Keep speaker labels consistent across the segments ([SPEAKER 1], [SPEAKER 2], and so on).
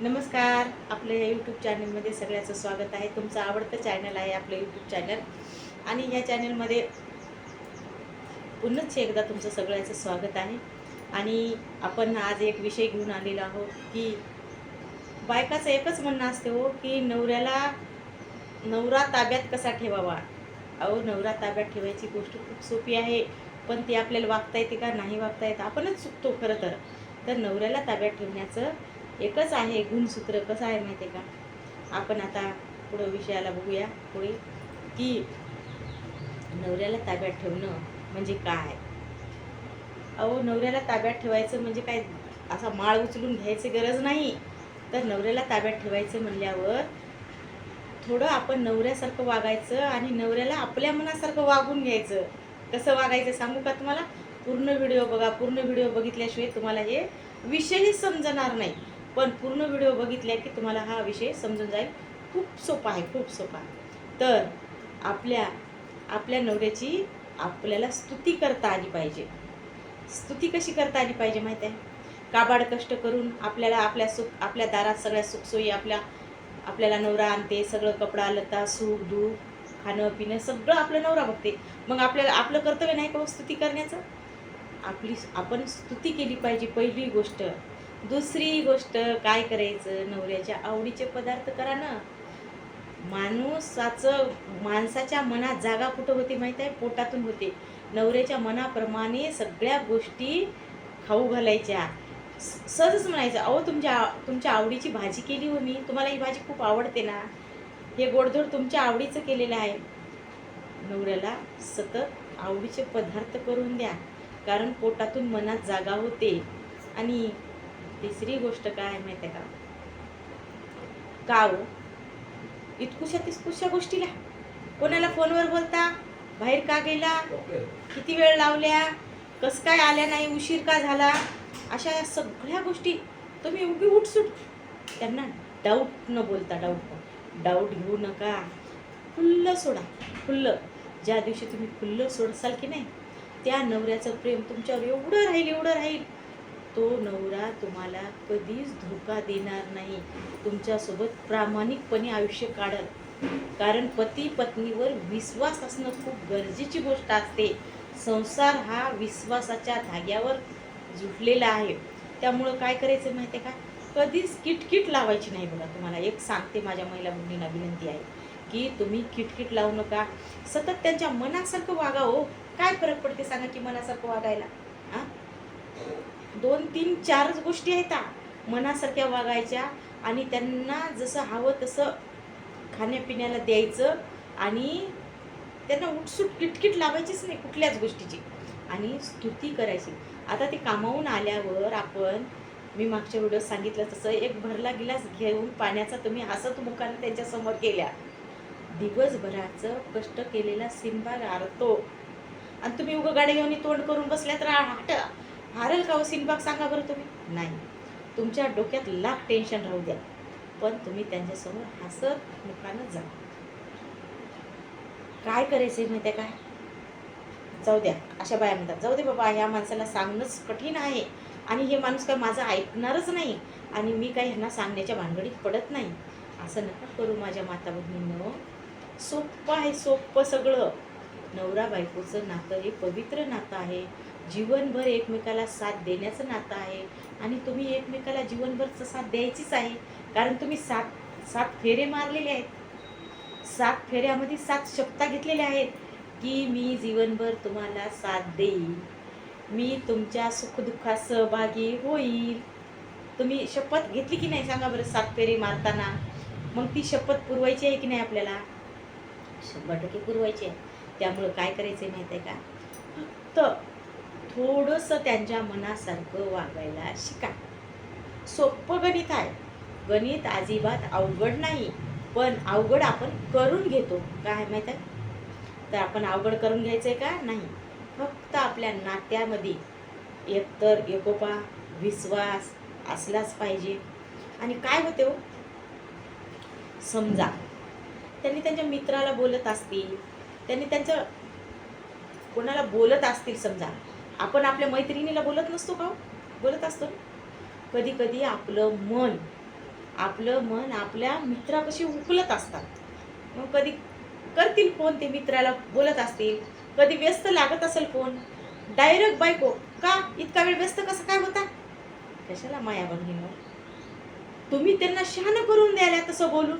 [SPEAKER 1] नमस्कार आपल्या या यूट्यूब चॅनलमध्ये सगळ्याचं स्वागत आहे. तुमचं आवडतं चॅनल आहे आपलं यूट्यूब चॅनल आणि या चॅनलमध्ये पुन्हाच एकदा तुमचं सगळ्याचं स्वागत आहे. आणि आपण आज एक विषय घेऊन आलेलो आहोत की बायकाचं एकच म्हणणं असते हो की नवऱ्याला नवरा ताब्यात कसा ठेवावा? अहो नवरा ताब्यात ठेवायची गोष्ट खूप सोपी आहे पण ती आपल्याला वागता येते का नाही वागता येतं? आपणच चुकतो खरं तर. तर नवऱ्याला ताब्यात ठेवण्याचं एकच आहे गुणसूत्र कसं आहे माहिती आहे का? आपण आता पुढं विषयाला बघूया पुढे की नवऱ्याला ताब्यात ठेवणं म्हणजे काय? अहो नवऱ्याला ताब्यात ठेवायचं म्हणजे काय? असा माळ उचलून घ्यायची गरज नाही. तर नवऱ्याला ताब्यात ठेवायचं म्हणल्यावर थोडं आपण नवऱ्यासारखं वागायचं आणि नवऱ्याला आपल्या मनासारखं वागून घ्यायचं. कसं वागायचं सांगू का तुम्हाला? पूर्ण व्हिडिओ बघा. पूर्ण व्हिडिओ बघितल्याशिवाय तुम्हाला हे विषयही समजणार नाही. पण पूर्ण व्हिडिओ बघितले की तुम्हाला हा विषय समजून जाईल. खूप सोपा आहे खूप सोपा तर आपल्या आपल्या नवऱ्याची आपल्याला स्तुती करता आली पाहिजे. स्तुती कशी करता आली पाहिजे माहीत आहे? काबाड कष्ट करून आपल्याला आपल्या सुख आपल्या दारात सगळ्या सुखसोयी आपल्या आपल्याला नवरा आणते सगळं कपडा लता सुख दूध खाणं पिणं सगळं आपलं नवरा बघते. मग आपल्याला आपलं कर्तव्य नाही का हो स्तुती करण्याचं? आपली आपण स्तुती केली पाहिजे पहिली गोष्ट दुसरी गोष्ट काय करायचं? नवऱ्याच्या आवडीचे पदार्थ करा ना. माणूसाचं माणसाच्या मनात जागा कुठं होती माहीत आहे? पोटातून होते. नवऱ्याच्या मनाप्रमाणे सगळ्या गोष्टी खाऊ घालायच्या. सहजच म्हणायचं अहो तुमच्या तुमच्या आवडीची भाजी केली हो मी. तुम्हाला ही भाजी खूप आवडते ना. हे गोडधोड तुमच्या आवडीचं केलेलं आहे. नवऱ्याला सतत आवडीचे पदार्थ करून द्या. कारण पोटातून मनात जागा होते. आणि तिसरी गोष्ट काय आहे माहिती का का? हो इतकुशा तितकुशा गोष्टीला. कोणाला फोनवर बोलता? बाहेर का गेला? किती वेळ लावल्या? कस काय आल्या नाही? उशीर का झाला? अशा या सगळ्या गोष्टी. तुम्ही उगी उठसूट. त्यांना डाऊट न बोलता डाऊट डाऊट घेऊ नका. खुल्लं सोडा. खुल्लं. ज्या दिवशी तुम्ही खुल्लं सोडसाल की नाही त्या नवऱ्याचं प्रेम तुमच्यावर एवढं राहील एवढं राहील. तो नवरा तुम्हाला कधीच धोका देणार नाही. तुमच्यासोबत प्रामाणिकपणे आयुष्य काढल. कारण पती पत्नीवर विश्वास असणं खूप गरजेची गोष्ट असते. संसार हा विश्वासाच्या धाग्यावर जुटलेला आहे. त्यामुळं काय करायचं माहिती आहे का? कधीच किटकिट लावायची नाही बघा तुम्हाला. एक सांगते माझ्या महिला मुलींना विनंती आहे की तुम्ही किटकिट लावू नका. सतत त्यांच्या मनासारखं वागा हो. काय फरक पडते सांगा की मनासारखं वागायला? हां दोन तीन चारच गोष्टी आहेत मनासारख्या वागायच्या आणि त्यांना जसं हवं तसं खाण्यापिण्याला द्यायचं आणि त्यांना उठसूट किटकिट लावायचीच नाही कुठल्याच गोष्टीची. आणि स्तुती करायची. आता ते कामावून आल्यावर आपण मी मागच्या व्हिडिओत सांगितलं तसं एक भरला गिलास घेऊन पाण्याचा तुम्ही हसत मुखाने त्यांच्यासमोर केल्या दिवसभराचं कष्ट केलेला सिंबा गारतो आणि तुम्ही उगं गाडी घेऊन तोंड करून बसल्या तर हट. हारेल का हो सिनबाग सांगा बरं तुम्ही. नाही. तुमच्या डोक्यात लाख टेन्शन राहू द्या. पण तुम्ही त्यांच्यासमोर हसत मुखानं जा. काय करायचंय माहिती आहे काय जाऊ द्या. अशा बाया म्हणतात जाऊ दे बाबा ह्या माणसाला सांगणंच कठीण आहे. आणि हे माणूस काय माझं ऐकणारच नाही. आणि मी काही ह्यांना सांगण्याच्या भानगडीत पडत नाही. असं नका करू माझ्या माता बहिणीनं सोपं आहे सोपं सगळं. नवरा बायकोचं नातं हे पवित्र नातं आहे. जीवनभर एकमेकाला साथ देण्याचं नातं आहे आणि तुम्ही एकमेकाला जीवनभर साथ द्यायचीच आहे. कारण तुम्ही सात सात फेरे मारलेले आहेत. सात फेऱ्यामध्ये सात शपथा घेतलेल्या आहेत की मी जीवनभर तुम्हाला साथ देईन. मी तुमच्या सुखदुःखात सहभागी होईल. तुम्ही शपथ घेतली की नाही सांगा बरं सात फेरे मारताना? मग ती शपथ पुरवायची आहे की नाही आपल्याला? शंभर टक्के पुरवायची आहे. त्यामुळं काय करायचं आहे माहीत आहे का? फक्त थोडंसं त्यांच्या मनासारखं वागायला शिका. सोपं गणित आहे. गणित अजिबात अवघड नाही पण अवघड आपण करून घेतो. काय माहीत आहे? तर आपण अवघड करून घ्यायचं आहे का? नाही. फक्त आपल्या नात्यामध्ये एकतर एकोपा विश्वास असलाच पाहिजे. आणि काय होते हो? समजा. त्यांनी त्यांच्या मित्राला बोलत असतील त्यांनी त्यांच्या कोणाला बोलत असतील समजा आपण आपल्या मैत्रिणीला बोलत नसतो का हो? बोलत असतो कधी कधी आपलं मन आपलं मन आपल्या मित्रापाशी उकलत असतात. मग कधी करतील फोन ते मित्राला बोलत असतील कधी व्यस्त लागत असेल फोन डायरेक्ट बायको का? इतका वेळ व्यस्त कसं काय होता? कशाला माया बहिणीवर हो? तुम्ही त्यांना शहाणं करून द्यायला तसं बोलून?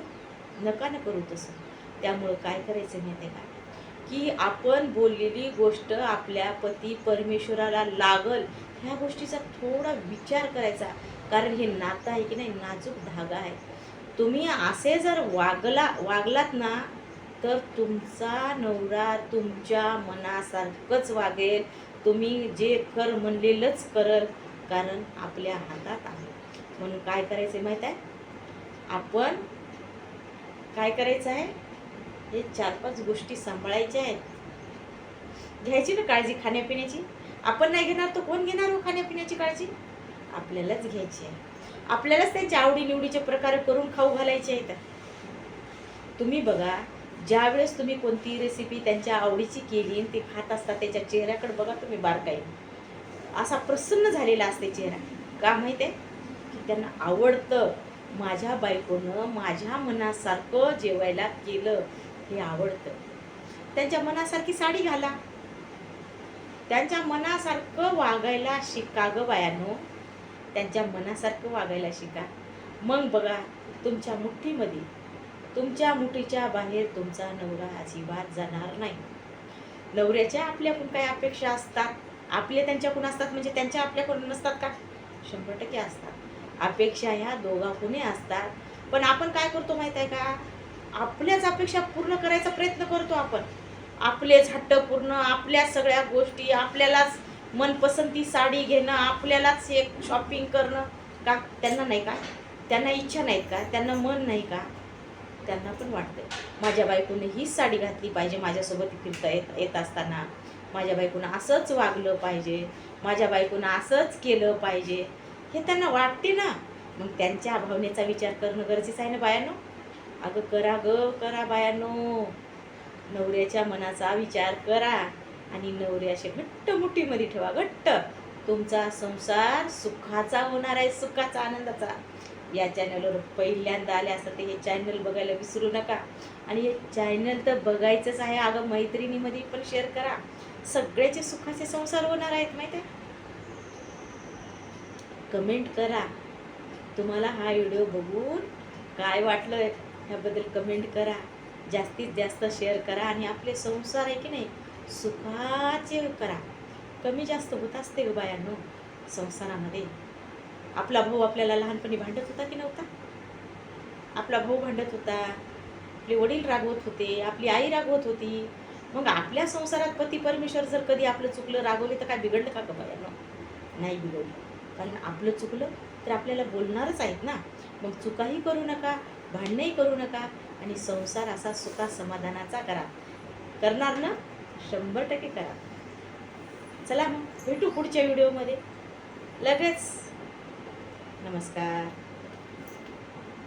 [SPEAKER 1] नका ना करू तसं. त्यामुळं काय करायचं नाही ते का? की आपण बोललेली गोष्ट आपल्या पती परमेश्वराला लागल ह्या गोष्टीचा थोडा विचार करायचा. कारण हे नातं आहे की नाही नाजूक धागा आहे. तुम्ही असे जर वागला वागलात ना तर तुमचा नवरा तुमच्या मनासारखंच वागेल. तुम्ही जे कर म्हणलेलंच करल कारण आपल्या हातात आहे. म्हणून काय करायचं आहे माहीत आहे? आपण काय करायचं आहे? हे चार पाच गोष्टी सांभाळायच्या आहेत. घ्यायची ना काळजी खाण्यापिण्याची? आपण नाही घेणार तर कोण घेणार हो खाण्यापिण्याची काळजी? आपल्यालाच घ्यायची आहे. आपल्यालाच त्यांच्या आवडीनिवडीचे प्रकार करून खाऊ घालायचे आहेत. तुम्ही बघा ज्या वेळेस तुम्ही कोणती रेसिपी त्यांच्या आवडीची केली आणि ते खात असतात त्याच्या चेहऱ्याकडे बघा तुम्ही बारकाई. असा प्रसन्न झालेला असते चेहरा. का माहीत आहे? की त्यांना आवडतं. माझ्या बायकोनं माझ्या मनासारखं जेवायला केलं. हे आवडतं. त्यांच्या मनासारखी साडी घाला. त्यांच्या मनासारखं वागायला शिका ग बायानो. त्यांच्या मनासारखं वागायला शिका. मग बघा तुमच्या मुठ्ठीमध्ये तुमच्या मुठीच्या बाहेर तुमचा नवरा अजिबात जाणार नाही. नवऱ्याच्या आपल्याकडून काही अपेक्षा असतात. आपल्या त्यांच्याकडून असतात म्हणजे त्यांच्या आपल्याकडून नसतात का? शंभर टक्के असतात. अपेक्षा ह्या दोघाकडूनही असतात. पण आपण काय करतो माहीत आहे का? आपल्याच अपेक्षा पूर्ण करायचा प्रयत्न करतो आपण. आपलेच हट्ट पूर्ण आपल्या सगळ्या गोष्टी आपल्यालाच मनपसंती साडी घेणं आपल्यालाच हे शॉपिंग करणं. का त्यांना नाही का? त्यांना इच्छा नाहीत का? त्यांना मन नाही का? त्यांना पण वाटतं माझ्या बायकोने हीच साडी घातली पाहिजे माझ्यासोबत फिरता येत येत असताना. माझ्या बायकोनं असंच वागलं पाहिजे. माझ्या बायकोनं असंच केलं पाहिजे. हे त्यांना वाटते ना. मग त्यांच्या भावनेचा विचार करणं गरजेचं आहे ना बायानो? अगं करा ग करा बायांनो. नवऱ्याच्या मनाचा विचार करा आणि नवऱ्याशी घट्ट मुठीमध्ये ठेवा घट्ट. तुमचा संसार सुखाचा होणार आहे सुखाचा आनंदाचा. या चॅनलवर पहिल्यांदा आले असं हे चॅनल बघायला विसरू नका. आणि हे चॅनल तर बघायचंच आहे. अगं मैत्रिणीमध्ये पण शेअर करा. सगळ्याचे सुखाचे संसार होणार आहेत माहिती कमेंट करा. तुम्हाला हा व्हिडिओ बघून काय वाटलं ह्याबद्दल कमेंट करा. जास्तीत जास्त शेअर करा आणि आपले संसार आहे की नाही सुखाचे करा. कमी जास्त होत असते ग बायांनो संसारामध्ये. आपला भाऊ आपल्याला लहानपणी भांडत होता की नव्हता? आपला भाऊ भांडत होता आपले वडील रागवत होते आपली आई रागवत होती. मग आपल्या संसारात पती परमेश्वर जर कधी आपलं चुकलं रागवले तर काय बिघडलं का ग बायांनो? नाही बिघडलं. कारण आपलं चुकलं तर आपल्याला बोलणारच आहेत ना. मग चुकाही करू नका भांडणंही करू नका आणि संसार असा सुखा समाधानाचा करा. करणार ना? शंभर टक्के करा. चला मग भेटू पुढच्या व्हिडिओमध्ये. लगेच. नमस्कार.